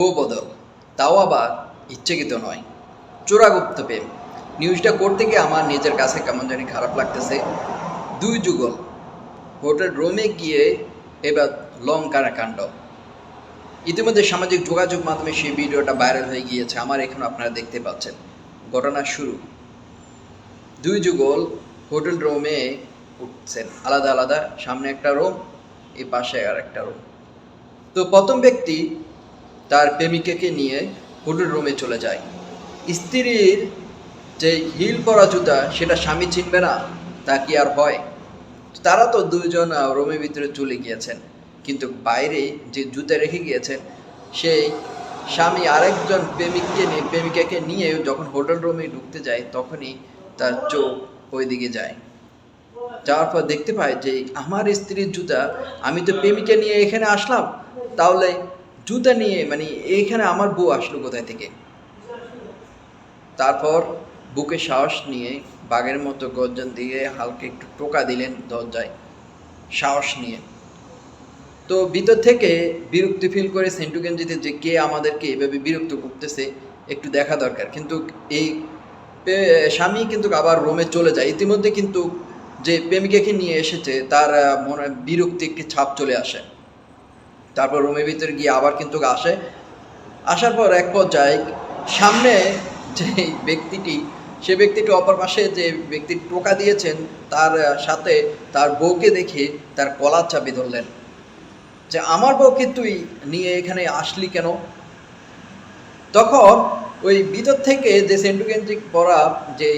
বদল তাও আবার ইচ্ছাকৃত নয়। চোরাগুপ্ত প্রেম। নিউজটা করতে গিয়ে আমার নিজের কাছে কেমন জানি খারাপ লাগতেছে। দুই যুগল। হোটেল রুমে গিয়ে এবার লং কারাকাণ্ড ইতিমধ্যে সামাজিক যোগাযোগ মাধ্যমে সেই ভিডিওটা ভাইরাল হয়ে গিয়েছে, আমার এখানে আপনারা দেখতে পাচ্ছেন। ঘটনা শুরু। দুই যুগল হোটেল রুমে উঠছেন। আলাদা আলাদা, সামনে একটা রুম এই পাশে আর একটা রুম তো প্রথম ব্যক্তি তার প্রেমিকাকে নিয়ে হোটেল রুমে চলে যায়। স্ত্রীর যে হিল পরা জুতা, সেটা স্বামী চিনবে না, তা কি আর হয়? তারা তো দুইজন রুমের ভিতরে চলে গিয়েছেন, কিন্তু বাইরে যে জুতা রেখে গিয়েছেন, সেই স্বামী আরেকজন প্রেমিককে নিয়ে প্রেমিকাকে নিয়ে যখন হোটেল রুমে ঢুকতে যায়, তখনই তার চোখ ওইদিকে যায়। যাওয়ার পর দেখতে পায় যে, আমার স্ত্রীর জুতা, আমি তো প্রেমিকা নিয়ে এখানে আসলাম, তাহলে জুতা নিয়ে মানে এইখানে আমার বউ আসলো কোথায় থেকে? তারপর বুকে সাহস নিয়ে বাঘের মতো গর্জন দিয়ে হালকা একটু টোকা দিলেন দরজায়, সাহস নিয়ে। তো ভিতর থেকে বিরক্তি ফিল করে সেন্টু গেঞ্জিতে যে কে আমাদেরকে এভাবে বিরক্ত করতেছে, একটু দেখা দরকার। কিন্তু এই স্বামী কিন্তু আবার রোমে চলে যায়। ইতিমধ্যে কিন্তু যে প্রেমিকাকে নিয়ে এসেছে, তার মনে, বিরক্তি একটি ছাপ চলে আসে। তারপর রুমের ভিতরে গিয়ে আবার কিন্তু আসে। আসার পর এক পর্যায়ে সামনে যে ব্যক্তিটি, সে ব্যক্তিটি অপর পাশে যে ব্যক্তি টোকা দিয়েছেন, তার সাথে তার বউকে দেখে তার কলার চাবি ধরলেন। যে, আমার বউকে তুই নিয়ে এখানে আসলি কেন? তখন ওই ভিতর থেকে যে সেন্টুগেন্ট্রিক পরা যে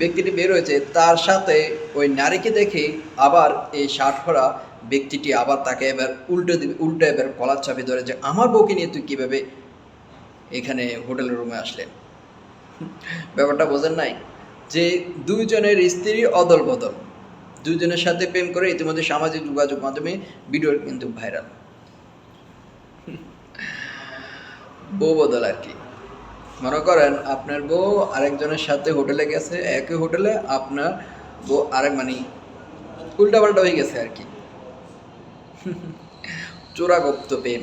ব্যক্তিটি বের হয়েছে, তার সাথে ওই নারীকে দেখে আবার এই পরা ব্যক্তিটি আবার তাকে এবার উল্টে দিবে, উল্টো এবার কলার চাপি ধরে যে, আমার বউকে নিয়ে তুই কীভাবে এখানে হোটেলের রুমে আসলেন ব্যাপারটা বোঝেন নাই? যে দুইজনের স্ত্রী অদল বদল দুইজনের সাথে প্রেম করে ইতিমধ্যে সামাজিক যোগাযোগ মাধ্যমে ভিডিও কিন্তু ভাইরাল। বউ বদল আর কি। মনে করেন আপনার বউ আরেকজনের সাথে হোটেলে গেছে, একই হোটেলে আপনার বউ আরেক মানে উল্টাপাল্টা হয়ে গেছে আর কি। চোরাগুপ্ত প্রেম।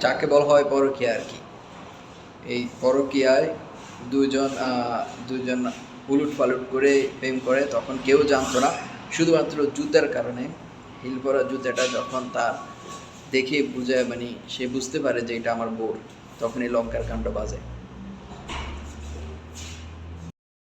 যাকে বলা হয় পরকীয়া আর কি। এই পরকীয়ায় দুজন দুজন উলুট পালুট করে প্রেম করে, তখন কেউ জানতো না। শুধুমাত্র জুতার কারণে হিল পরা জুতাটা যখন তার দেখে বুঝে মানে সে বুঝতে পারে যে এটা আমার বোর তখন এই লঙ্কার কাণ্ড বাজে।